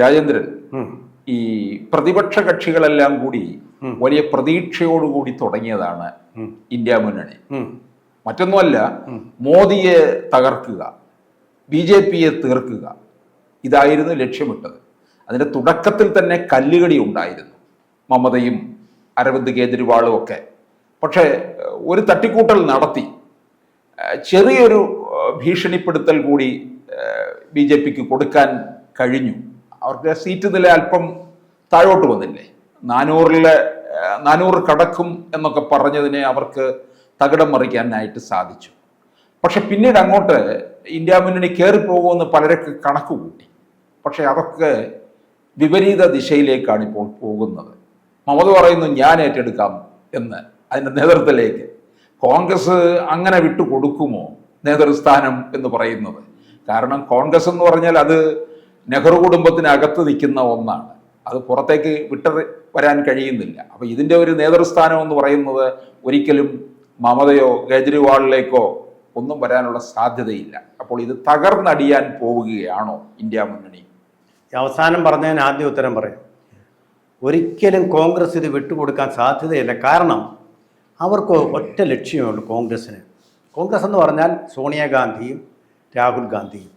രാജേന്ദ്രൻ ഈ പ്രതിപക്ഷ കക്ഷികളെല്ലാം കൂടി വലിയ പ്രതീക്ഷയോടുകൂടി തുടങ്ങിയതാണ് ഇന്ത്യ മുന്നണി. മറ്റൊന്നുമല്ല മോദിയെ തകർക്കുക ബി ജെ പിയെ തീർക്കുക ഇതായിരുന്നു ലക്ഷ്യമിട്ടത്. അതിന്റെ തുടക്കത്തിൽ തന്നെ കല്ലുകടി ഉണ്ടായിരുന്നു മമതയും അരവിന്ദ് കേജ്രിവാളും ഒക്കെ. പക്ഷേ ഒരു തട്ടിക്കൂട്ടൽ നടത്തി ചെറിയൊരു ഭീഷണിപ്പെടുത്തൽ കൂടി ബി ജെ പിക്ക് കൊടുക്കാൻ കഴിഞ്ഞു. അവർക്ക് സീറ്റ് നില അല്പം താഴോട്ട് വന്നില്ലേ? നാനൂറിലെ നാനൂറ് കടക്കും എന്നൊക്കെ പറഞ്ഞതിനെ അവർക്ക് തകിടം മറിക്കാനായിട്ട് സാധിച്ചു. പക്ഷെ പിന്നീട് അങ്ങോട്ട് ഇന്ത്യ മുന്നണി കയറിപ്പോകുമെന്ന് പലരൊക്കെ കണക്ക് കൂട്ടി. പക്ഷെ അതൊക്കെ വിപരീത ദിശയിലേക്കാണ് ഇപ്പോൾ പോകുന്നത്. മമത പറയുന്നു ഞാൻ ഏറ്റെടുക്കാം എന്ന് അതിന്റെ നേതൃത്വത്തിലേക്ക്. കോൺഗ്രസ് അങ്ങനെ വിട്ടു കൊടുക്കുമോ നേതൃസ്ഥാനം എന്ന് പറയുന്നത്? കാരണം കോൺഗ്രസ് എന്ന് പറഞ്ഞാൽ അത് നെഹ്റു കുടുംബത്തിനകത്ത് നിൽക്കുന്ന ഒന്നാണ്. അത് പുറത്തേക്ക് വിട്ട വരാൻ കഴിയുന്നില്ല. അപ്പോൾ ഇതിന്റെ ഒരു നേതൃസ്ഥാനം എന്ന് പറയുന്നത് ഒരിക്കലും മമതയോ കേജ്രിവാളിലേക്കോ ഒന്നും വരാനുള്ള സാധ്യതയില്ല. അപ്പോൾ ഇത് തകർന്നടിയാൻ പോവുകയാണോ ഇന്ത്യ മുന്നണി? അവസാനം ഞാൻ ആദ്യ ഉത്തരം പറയാം. ഒരിക്കലും കോൺഗ്രസ് ഇത് വിട്ടുകൊടുക്കാൻ സാധ്യതയില്ല. കാരണം അവർക്ക് ഒറ്റ ലക്ഷ്യമേ ഉള്ളൂ കോൺഗ്രസ്സിന്. കോൺഗ്രസ് എന്ന് പറഞ്ഞാൽ സോണിയാഗാന്ധിയും രാഹുൽ ഗാന്ധിയും.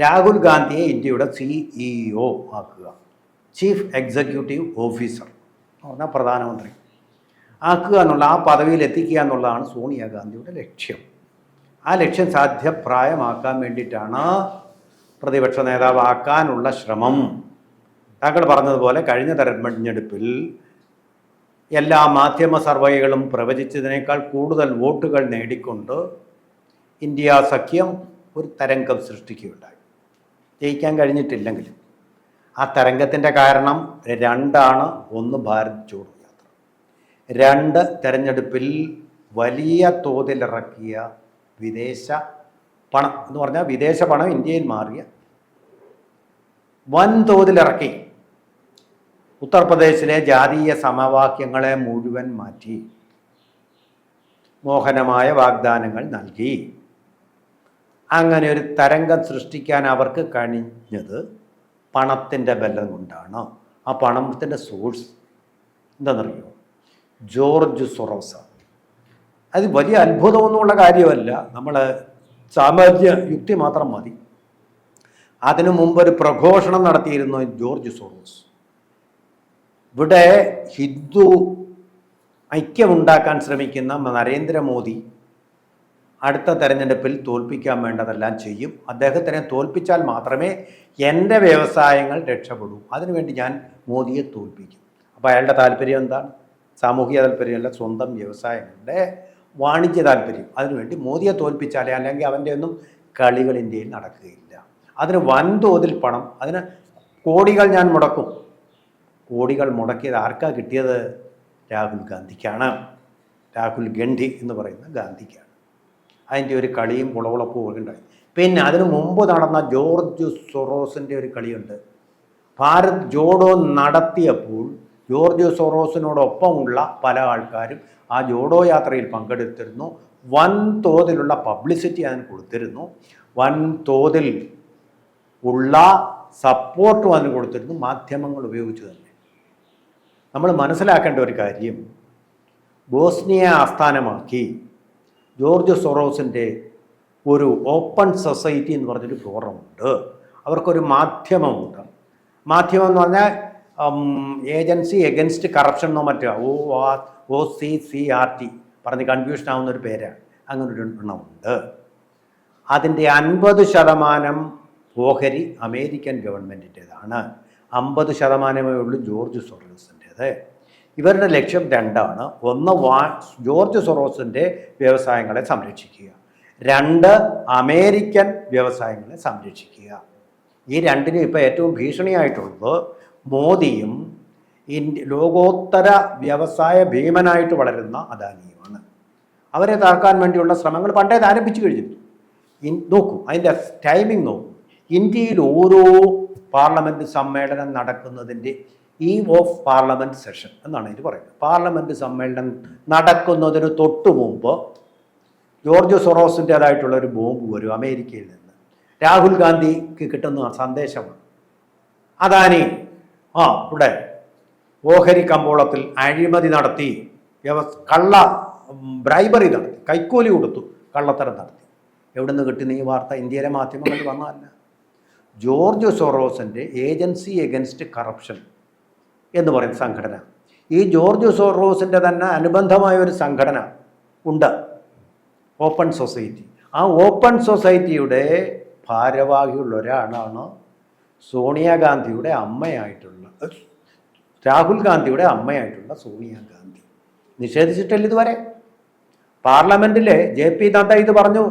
രാഹുൽ ഗാന്ധിയെ ഇന്ത്യയുടെ സിഇഒ ആക്കുക. ചീഫ് എക്സിക്യൂട്ടീവ് ഓഫീസർ എന്ന് പ്രധാനമന്ത്രി. ആക്കുക എന്നുള്ള ആ പദവിയിൽ എത്തിക്കുക എന്നുള്ളതാണ് സോണിയാഗാന്ധിയുടെ ലക്ഷ്യം. ആ ലക്ഷ്യം സാധ്യപ്രായമാക്കാൻ വേണ്ടിയിട്ടാണ് പ്രതിപക്ഷ നേതാവാക്കാനുള്ള ശ്രമം. താങ്കൾ പറഞ്ഞതുപോലെ കഴിഞ്ഞ തെരഞ്ഞെടുപ്പിൽ എല്ലാ മാധ്യമ സർവേകളും പ്രവചിച്ചതിനേക്കാൾ കൂടുതൽ വോട്ടുകൾ നേടിക്കൊണ്ട് ഇന്ത്യ സഖ്യം ഒരു തരംഗം സൃഷ്ടിക്കുകയുണ്ടായി. ജയിക്കാൻ കഴിഞ്ഞിട്ടില്ലെങ്കിലും. ആ തരംഗത്തിന്റെ കാരണം രണ്ടാണ്. ഒന്ന് ഭാരത് ജോഡോ യാത്ര. രണ്ട് തെരഞ്ഞെടുപ്പിൽ വലിയ തോതിലിറക്കിയ വിദേശ പണം എന്ന് പറഞ്ഞാൽ വിദേശ പണം ഇന്ത്യയിൽ മാറിയ വൻതോതിലിറക്കി ഉത്തർപ്രദേശിലെ ജാതീയ സമവാക്യങ്ങളെ മുഴുവൻ മാറ്റി. മോഹനമായ വാഗ്ദാനങ്ങൾ നൽകി. അങ്ങനെ ഒരു തരംഗം സൃഷ്ടിക്കാൻ അവർക്ക് കഴിഞ്ഞത് പണത്തിന്റെ ബലം കൊണ്ടാണ്. ആ പണത്തിന്റെ സോഴ്സ് എന്താണെന്നറിയോ ജോർജ് സൊറോസ. അത് വലിയ അത്ഭുതമൊന്നുമുള്ള കാര്യമല്ല. നമ്മൾ സാമ്രാജ്യ യുക്തി മാത്രം മതി. അതിനു മുമ്പ് ഒരു പ്രഘോഷണം നടത്തിയിരുന്നു ജോർജ് സോറോസ്. ഇവിടെ ഹിന്ദു ഐക്യമുണ്ടാക്കാൻ ശ്രമിക്കുന്ന നരേന്ദ്രമോദി അടുത്ത തെരഞ്ഞെടുപ്പിൽ തോൽപ്പിക്കാൻ വേണ്ടതെല്ലാം ചെയ്യും. അദ്ദേഹത്തിനെ തോൽപ്പിച്ചാൽ മാത്രമേ എന്റെ വ്യവസായങ്ങൾ രക്ഷപ്പെടൂ. അതിനുവേണ്ടി ഞാൻ മോദിയെ തോൽപ്പിക്കും. അപ്പോൾ അയാളുടെ താല്പര്യം എന്താണ്? സാമൂഹിക താല്പര്യമല്ല സ്വന്തം വ്യവസായങ്ങളുടെ വാണിജ്യ താല്പര്യം. അതിനുവേണ്ടി മോദിയെ തോൽപ്പിച്ചാലേ അല്ലെങ്കിൽ അവന്റെ ഒന്നും കളികൾ ഇന്ത്യയിൽ നടക്കുകയില്ല. അതിന് വൻതോതിൽ പണം അതിന് കോടികൾ ഞാൻ മുടക്കും. കോടികൾ മുടക്കിയത് ആർക്കാ കിട്ടിയത്? രാഹുൽ ഗാന്ധിക്കാണ്. രാഹുൽ ഗണ്ഡി എന്ന് പറയുന്ന ഗാന്ധിക്കാണ്. അതിന്റെ ഒരു കളിയും കുളവുളപ്പും ഒക്കെ ഉണ്ടായി. പിന്നെ അതിനു മുമ്പ് നടന്ന ജോർജ് സൊറോസിന്റെ ഒരു കളിയുണ്ട്. ഭാരത് ജോഡോ നടത്തിയപ്പോൾ ജോർജ് സൊറോസിനോടൊപ്പമുള്ള പല ആൾക്കാരും ആ ജോഡോ യാത്രയിൽ പങ്കെടുത്തിരുന്നു. വൻ തോതിലുള്ള പബ്ലിസിറ്റി അതിന് കൊടുത്തിരുന്നു. വൻ തോതിൽ ഉള്ള സപ്പോർട്ടും അതിന് കൊടുത്തിരുന്നു. മാധ്യമങ്ങൾ ഉപയോഗിച്ച് തന്നെ. നമ്മൾ മനസ്സിലാക്കേണ്ട ഒരു കാര്യം ബോസ്നിയ ആസ്ഥാനമാക്കി ജോർജ് സൊറോസിന്റെ ഒരു ഓപ്പൺ സൊസൈറ്റി എന്ന് പറഞ്ഞൊരു ഫോറമുണ്ട്. അവർക്കൊരു മാധ്യമമുണ്ട്. മാധ്യമം എന്ന് പറഞ്ഞാൽ ഏജൻസി എഗൻസ്റ്റ് കറപ്ഷൻ എന്നോ മറ്റോ ഓ ആ- O C C R T പറഞ്ഞ് കൺഫ്യൂഷൻ ആവുന്ന ഒരു പേരാണ്. അങ്ങനെ ഒരു എണ്ണമുണ്ട്. അതിന്റെ അൻപത് ശതമാനം ഓഹരി അമേരിക്കൻ ഗവൺമെന്റിന്റേതാണ് അമ്പത് ശതമാനമേ ഉള്ളൂ ജോർജ് സൊറോസിന്റേത്. ഇവരുടെ ലക്ഷ്യം രണ്ടാണ്. ഒന്ന് വാ ജോർജ് സൊറോസിന്റെ വ്യവസായങ്ങളെ സംരക്ഷിക്കുക. രണ്ട് അമേരിക്കൻ വ്യവസായങ്ങളെ സംരക്ഷിക്കുക. ഈ രണ്ടിനും ഇപ്പോൾ ഏറ്റവും ഭീഷണിയായിട്ടുള്ളത് മോദിയും ഇന്ത്യ ലോകോത്തര വ്യവസായ ഭീമനായിട്ട് വളരുന്ന അദാനിയുമാണ്. അവരെ താക്കാൻ വേണ്ടിയുള്ള ശ്രമങ്ങൾ പണ്ടേ ആരംഭിച്ചു കഴിഞ്ഞിരുന്നു. നോക്കൂ അതിന്റെ ടൈമിംഗ് നോക്കൂ. ഇന്ത്യയിൽ ഓരോ പാർലമെന്റ് സമ്മേളനം നടക്കുന്നതിന്റെ ഈ ഓഫ് പാർലമെന്റ് സെഷൻ എന്നാണ് ഇത് പറയുന്നത്. പാർലമെന്റ് സമ്മേളനം നടക്കുന്നതിന് തൊട്ടു മുമ്പ് ജോർജ് സൊറോസിന്റേതായിട്ടുള്ള ഒരു ബോംബ് വരും അമേരിക്കയിൽ നിന്ന്. രാഹുൽ ഗാന്ധിക്ക് കിട്ടുന്ന സന്ദേശമാണ്. അദാനി ആ ഇവിടെ ഓഹരി കമ്പോളത്തിൽ അഴിമതി നടത്തി കള്ള ബ്രൈബറി നടത്തി കൈക്കൂലി കൊടുത്തു കള്ളത്തരം നടത്തി. എവിടെ നിന്ന് കിട്ടുന്ന ഈ വാർത്ത? ഇന്ത്യയിലെ മാധ്യമങ്ങളിൽ വന്നതല്ല. ജോർജ് സൊറോസിന്റെ ഏജൻസി എഗൻസ്റ്റ് കറപ്ഷൻ എന്ന് പറയുന്ന സംഘടന. ഈ ജോർജ് സോറോസിന്റെ തന്നെ അനുബന്ധമായ ഒരു സംഘടന ഉണ്ട്. Open society. ആ ഓപ്പൺ സൊസൈറ്റിയുടെ ഭാരവാഹിയുള്ള ഒരാളാണ് സോണിയാഗാന്ധിയുടെ അമ്മയായിട്ടുള്ള രാഹുൽ ഗാന്ധിയുടെ അമ്മയായിട്ടുള്ള സോണിയാഗാന്ധി നിഷേധിച്ചിട്ടില്ല ഇതുവരെ? പാർലമെന്റിലെ ജെ പി നദ്ദ ഇത് പറഞ്ഞു.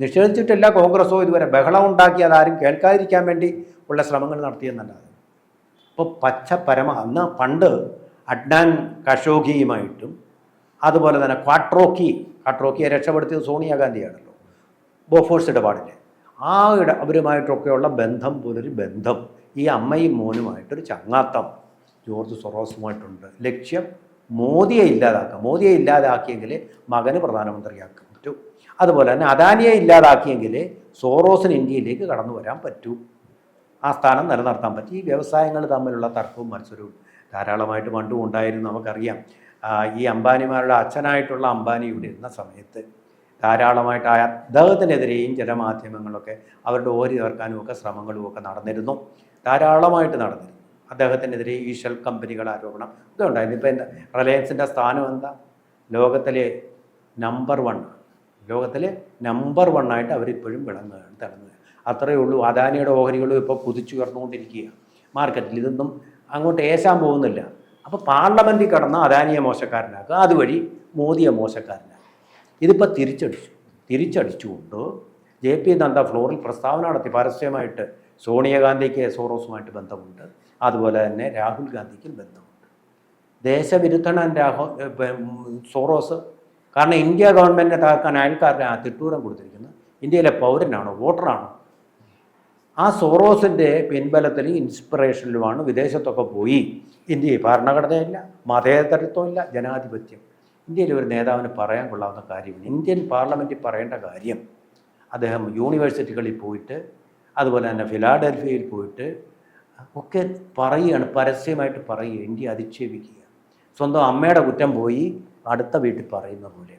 നിഷേധിച്ചിട്ടില്ല കോൺഗ്രസോ ഇതുവരെ. ബഹളം ഉണ്ടാക്കി അതാരും കേൾക്കാതിരിക്കാൻ വേണ്ടി ഉള്ള ശ്രമങ്ങൾ നടത്തിയെന്നല്ലാതെ. അപ്പോൾ പച്ച പരമ അന്ന് പണ്ട് അഡ്നാൻ കഷോഗിയുമായിട്ടും അതുപോലെ തന്നെ ക്വാട്രോക്കി ക്വാട്രോക്കിയെ രക്ഷപ്പെടുത്തിയത് സോണിയാഗാന്ധിയാണല്ലോ ബോഫോഴ്സ് ഇടപാടിന്റെ ആ ഇട അവരുമായിട്ടൊക്കെയുള്ള ബന്ധം പോലൊരു ബന്ധം. ഈ അമ്മയും മോനുമായിട്ടൊരു ചങ്ങാത്തം. ജോർജ് സൊറോസുമായിട്ടുണ്ട്. ലക്ഷ്യം മോദിയെ ഇല്ലാതാക്കുക മോദിയെ ഇല്ലാതാക്കിയെങ്കിൽ മകന് പ്രധാനമന്ത്രിയാക്കാൻ പറ്റൂ. അതുപോലെ തന്നെ അദാനിയെ ഇല്ലാതാക്കിയെങ്കിൽ സോറോസിന് ഇന്ത്യയിലേക്ക് കടന്നു വരാൻ പറ്റൂ. ആ സ്ഥാനം നിലനിർത്താൻ പറ്റി. ഈ വ്യവസായങ്ങൾ തമ്മിലുള്ള തർക്കവും മത്സരവും ധാരാളമായിട്ട് പണ്ടും ഉണ്ടായിരുന്നു നമുക്കറിയാം. ഈ അംബാനിമാരുടെ അച്ഛനായിട്ടുള്ള അംബാനി ഇവിടെ ഇരുന്ന സമയത്ത് ധാരാളമായിട്ട് അദ്ദേഹത്തിനെതിരെയും ജനമാധ്യമങ്ങളൊക്കെ അവരുടെ ഓരി തീർക്കാനും ഒക്കെ ശ്രമങ്ങളും ഒക്കെ നടന്നിരുന്നു. ധാരാളമായിട്ട് നടന്നിരുന്നു. അദ്ദേഹത്തിനെതിരെ ഈ ഷെൽ കമ്പനികൾ ആരോപണം ഇതൊക്കെ ഉണ്ടായിരുന്നു. ഇപ്പം എന്താ റിലയൻസിന്റെ സ്ഥാനം എന്താ? ലോകത്തിലെ നമ്പർ വൺ ലോകത്തിലെ നമ്പർ വൺ ആയിട്ട് അവരിപ്പോഴും വിളങ്ങുകയാണ് തിളങ്ങുക അത്രയേ ഉള്ളൂ. അദാനിയുടെ ഓഹരികളും ഇപ്പോൾ കുതിച്ചുയർന്നുകൊണ്ടിരിക്കുക മാർക്കറ്റിൽ ഇതൊന്നും അങ്ങോട്ട് ഏശാൻ പോകുന്നില്ല. അപ്പോൾ പാർലമെന്റിൽ കടന്ന അദാനിയെ മോശക്കാരനാക്കുക. അതുവഴി മോദിയെ മോശക്കാരനാക്കുക. ഇതിപ്പോൾ തിരിച്ചടിച്ചു. തിരിച്ചടിച്ചുകൊണ്ട് ജെ പി നദ്ദ ഫ്ലോറിൽ പ്രസ്താവന നടത്തി. പരസ്യമായിട്ട് സോണിയാഗാന്ധിക്ക് സോറോസുമായിട്ട് ബന്ധമുണ്ട്. അതുപോലെ തന്നെ രാഹുൽ ഗാന്ധിക്കും ബന്ധമുണ്ട്. ദേശവിരുദ്ധനാണ് രാഹുൽ സോറോസ്. കാരണം ഇന്ത്യ ഗവൺമെന്റിനെ തകർക്കാൻ അയൽക്കാരനെ ആ തിട്ടൂരം കൊടുത്തിരിക്കുന്നത്. ഇന്ത്യയിലെ പൗരനാണോ വോട്ടറാണോ? ആ സോറോസിന്റെ പിൻബലത്തിലും ഇൻസ്പിറേഷനിലുമാണ് വിദേശത്തൊക്കെ പോയി ഇന്ത്യയിൽ ഭരണഘടനയില്ല മതേതരത്വമില്ല ജനാധിപത്യം. ഇന്ത്യയിൽ ഒരു നേതാവിന് പറയാൻ കൊള്ളാവുന്ന കാര്യമില്ല ഇന്ത്യൻ പാർലമെന്റിൽ പറയേണ്ട കാര്യം അദ്ദേഹം യൂണിവേഴ്സിറ്റികളിൽ പോയിട്ട് അതുപോലെ തന്നെ ഫിലാഡൽഫിയയിൽ പോയിട്ട് ഒക്കെ പറയുകയാണ് പരസ്യമായിട്ട് പറയുക ഇന്ത്യ അധിക്ഷേപിക്കുക സ്വന്തം അമ്മയുടെ കുറ്റം പോയി അടുത്ത വീട്ടിൽ പറയുന്ന പോലെ.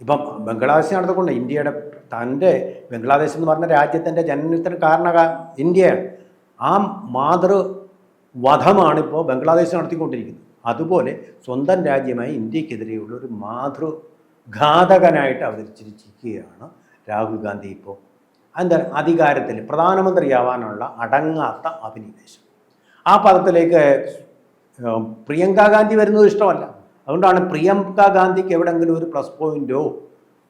ഇപ്പം ബംഗ്ലാദേശ് നടത്തിക്കൊണ്ട് ഇന്ത്യയുടെ തന്റെ ബംഗ്ലാദേശ് എന്ന് പറഞ്ഞ രാജ്യത്തിന്റെ ജനനത്തിന് കാരണ ഇന്ത്യയാണ്. ആ മാതൃ വധമാണിപ്പോൾ ബംഗ്ലാദേശ് നടത്തിക്കൊണ്ടിരിക്കുന്നത്. അതുപോലെ സ്വന്തം രാജ്യമായി ഇന്ത്യക്കെതിരെയുള്ള ഒരു മാതൃഘാതകനായിട്ട് അവതരിച്ചിരിക്കുകയാണ് രാഹുൽ ഗാന്ധി ഇപ്പോൾ. എന്താ അധികാരത്തിൽ പ്രധാനമന്ത്രിയാവാനുള്ള അടങ്ങാത്ത അഭിനിവേശം. ആ പദത്തിലേക്ക് പ്രിയങ്കാ ഗാന്ധി വരുന്നത് ഇഷ്ടമല്ല. അതുകൊണ്ടാണ് പ്രിയങ്ക ഗാന്ധിക്ക് എവിടെങ്കിലും ഒരു പ്ലസ് പോയിന്റോ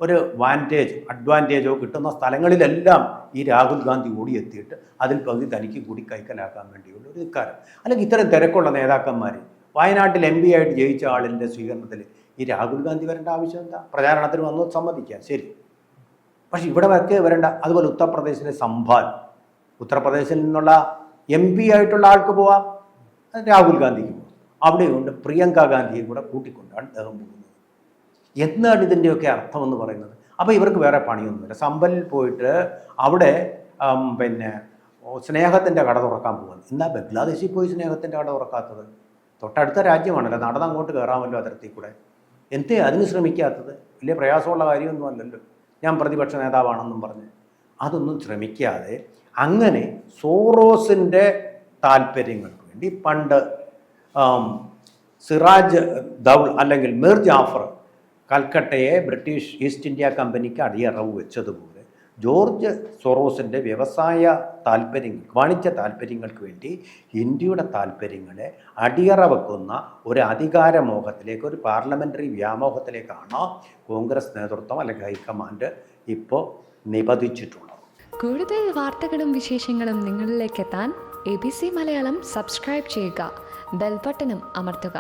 ഒരു വാന്റേജ് അഡ്വാന്റേജോ കിട്ടുന്ന സ്ഥലങ്ങളിലെല്ലാം ഈ രാഹുൽ ഗാന്ധി ഓടിയെത്തിയിട്ട് അതിൽ പകുതി തനിക്ക് കൂടി കൈക്കലാക്കാൻ വേണ്ടിയുള്ള ഒരു കാരം അല്ലെങ്കിൽ ഇത്തരം തിരക്കുള്ള നേതാക്കന്മാർ വയനാട്ടിൽ എം പി ആയിട്ട് ജയിച്ച ആളിന്റെ സ്വീകരണത്തിൽ ഈ രാഹുൽ ഗാന്ധി വരേണ്ട ആവശ്യം എന്താ? പ്രചാരണത്തിന് വന്നു സമ്മതിക്കാം ശരി. പക്ഷേ ഇവിടെ വരക്കെ വരേണ്ട അതുപോലെ ഉത്തർപ്രദേശിലെ സംഭാൽ. ഉത്തർപ്രദേശിൽ നിന്നുള്ള എം പി ആയിട്ടുള്ള ആൾക്ക് പോവാം രാഹുൽ ഗാന്ധിക്ക് പോവാം. അവിടെയുണ്ട് പ്രിയങ്ക ഗാന്ധിയെ കൂടെ കൂട്ടിക്കൊണ്ടാണ് അദ്ദേഹം പോകുന്നത് എന്താണ് ഇതിന്റെയൊക്കെ അർത്ഥം എന്ന് പറയുന്നത്? അപ്പോൾ ഇവർക്ക് വേറെ പണിയൊന്നുമില്ല. സമ്പലിൽ പോയിട്ട് അവിടെ പിന്നെ സ്നേഹത്തിന്റെ കട തുറക്കാൻ പോകുന്നു എന്നാൽ ബംഗ്ലാദേശിൽ പോയി സ്നേഹത്തിന്റെ കട തുറക്കാത്തത്? തൊട്ടടുത്ത രാജ്യമാണല്ലോ. നടന്ന് അങ്ങോട്ട് കയറാമല്ലോ അതിർത്തി കൂടെ. എന്തേ അതിന് ശ്രമിക്കാത്തത്? വലിയ പ്രയാസമുള്ള കാര്യമൊന്നും അല്ലല്ലോ. ഞാൻ പ്രതിപക്ഷ നേതാവാണെന്നും പറഞ്ഞ്. അതൊന്നും ശ്രമിക്കാതെ അങ്ങനെ സോറോസിന്റെ താല്പര്യങ്ങൾക്ക് വേണ്ടി പണ്ട് സിറാജ് ദൗൾ അല്ലെങ്കിൽ മിർ ജാഫർ കൽക്കട്ടയെ ബ്രിട്ടീഷ് ഈസ്റ്റ് ഇന്ത്യ കമ്പനിക്ക് അടിയറവ് വെച്ചതുപോലെ ജോർജ് സൊറോസിന്റെ വ്യവസായ താല്പര്യങ്ങൾ വാണിജ്യ താല്പര്യങ്ങൾക്ക് വേണ്ടി ഇന്ത്യയുടെ താല്പര്യങ്ങളെ അടിയറ വെക്കുന്ന ഒരു അധികാരമോഹത്തിലേക്ക് ഒരു പാർലമെന്ററി വ്യാമോഹത്തിലേക്കാണ് കോൺഗ്രസ് നേതൃത്വം അല്ലെങ്കിൽ ഹൈക്കമാൻഡ് ഇപ്പോൾ നിപതിച്ചിട്ടുള്ളത്. കൂടുതൽ വാർത്തകളും വിശേഷങ്ങളും നിങ്ങളിലേക്ക് എത്താൻ A B C Malayalam subscribe ചെയ്യുക. ബെൽബട്ടനും അമർത്തുക